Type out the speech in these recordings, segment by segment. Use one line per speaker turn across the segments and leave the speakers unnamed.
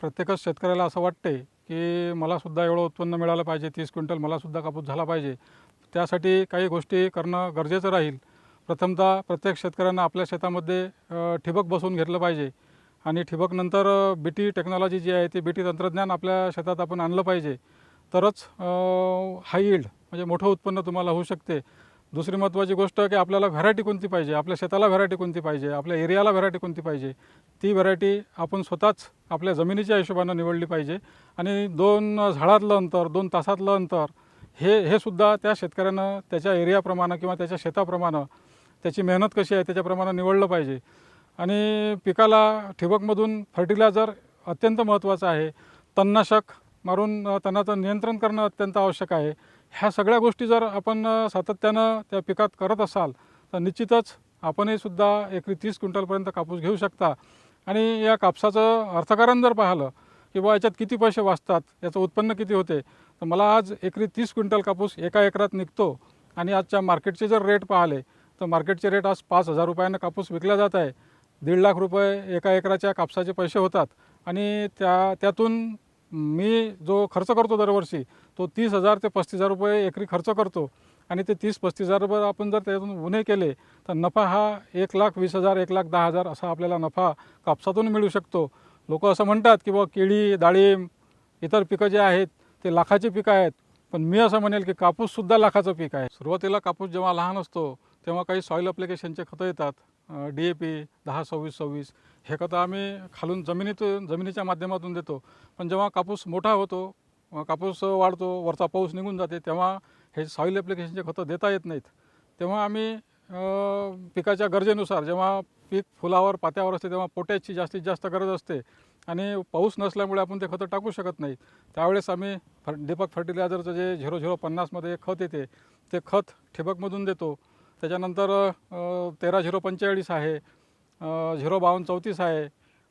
प्रत्येकच शेतकऱ्याला असं वाटते की मलासुद्धा एवढं उत्पन्न मिळालं पाहिजे तीस क्विंटल मलासुद्धा कापूस झाला पाहिजे. त्यासाठी काही गोष्टी करणं गरजेचं राहील. प्रथमतः प्रत्येक शेतकऱ्यांना आपल्या शेतामध्ये ठिबक बसवून घेतलं पाहिजे. आणि ठिबकनंतर बी टी टेक्नॉलॉजी जी आहे ती बी टी तंत्रज्ञान आपल्या शेतात आपण आणलं पाहिजे. तरच हाय यील्ड म्हणजे मोठं उत्पन्न तुम्हाला होऊ शकते. दुसरी महत्त्वाची गोष्ट की आपल्याला व्हरायटी कोणती पाहिजे? आपल्या शेताला व्हरायटी कोणती पाहिजे? आपल्या एरियाला व्हरायटी कोणती पाहिजे? ती व्हरायटी आपण स्वतःच आपल्या जमिनीच्या हिशोबानं निवडली पाहिजे. आणि दोन झाडातलं अंतर दोन तासातलं अंतर हे हे सुद्धा त्या शेतकऱ्यानं त्याच्या एरियाप्रमाणे किंवा त्याच्या शेताप्रमाणे त्याची मेहनत कशी आहे त्याच्याप्रमाणे निवडलं पाहिजे. आणि पिकाला ठिबकमधून फर्टिलायझर अत्यंत महत्त्वाचं आहे. तणनाशक मारून अ, तणाचं नियंत्रण करणं अत्यंत आवश्यक आहे. ह्या सगळ्या गोष्टी जर आपण सातत्यानं त्या पिकात करत असाल तर निश्चितच आपणही सुद्धा एकरी तीस क्विंटलपर्यंत कापूस घेऊ शकता. आणि या कापसाचं अर्थकारण जर पाहिलं की बा याच्यात किती पैसे वाचतात याचं उत्पन्न किती होते तर मला आज एकरी तीस क्विंटल कापूस एका एकरात निघतो. आणि आजच्या मार्केटचे जर रेट पाहिले तर मार्केटचे रेट आज पाच हजार रुपयानं कापूस विकला जात आहे. दीड लाख रुपये एका एकराच्या कापसाचे पैसे होतात. आणि त्या त्यातून मी जो खर्च करतो दरवर्षी तो तीस हजार ते पस्तीस हजार रुपये एकरी खर्च करतो. आणि ते तीस पस्तीस हजार रुपये आपण जर त्यातून गुन्हे केले तर नफा हा एक लाख वीस हजार एक लाख दहा हजार असा आपल्याला नफा कापसातून मिळू शकतो. लोक असं म्हणतात की बाबा केळी डाळिंब इतर पिकं जे आहेत ते लाखाची पिकं आहेत. पण मी असं म्हणेल की कापूससुद्धा लाखाचं पीक आहे. सुरुवातीला कापूस जेव्हा लहान असतो तेव्हा काही सॉईल अप्लिकेशनचे खतं येतात. डी ए पी दहा सव्वीस सव्वीस हे खतं आम्ही खालून जमिनीतून जमिनीच्या माध्यमातून देतो. पण जेव्हा कापूस मोठा होतो कापूस वाढतो वरचा पाऊस निघून जाते तेव्हा हे सॉईल ॲप्लिकेशनचे खतं देता येत नाहीत. तेव्हा आम्ही पिकाच्या गरजेनुसार जेव्हा पीक फुलावर पात्यावर असते तेव्हा पोटॅशची जास्तीत जास्त गरज असते. आणि पाऊस नसल्यामुळे आपण ते खतं टाकू शकत नाही. त्यावेळेस आम्ही फर दीपक फर्टिलायझरचं जे झिरो झिरो पन्नासमध्ये खत येते ते खत ठिबकमधून देतो. त्याच्यानंतर तेरा झिरो पंचेचाळीस आहे झिरो बावन्न चौतीस आहे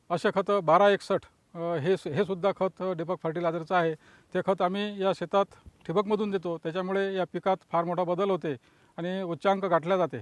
असे खतं बारा एकसष्ट हे सु- हे सुद्धा खत डिपक फर्टिलायझरचं आहे. ते खत आम्ही या शेतात ठिबकमधून देतो. त्याच्यामुळे या पिकात फार मोठा बदल होते आणि उच्चांक गाठल्या जाते.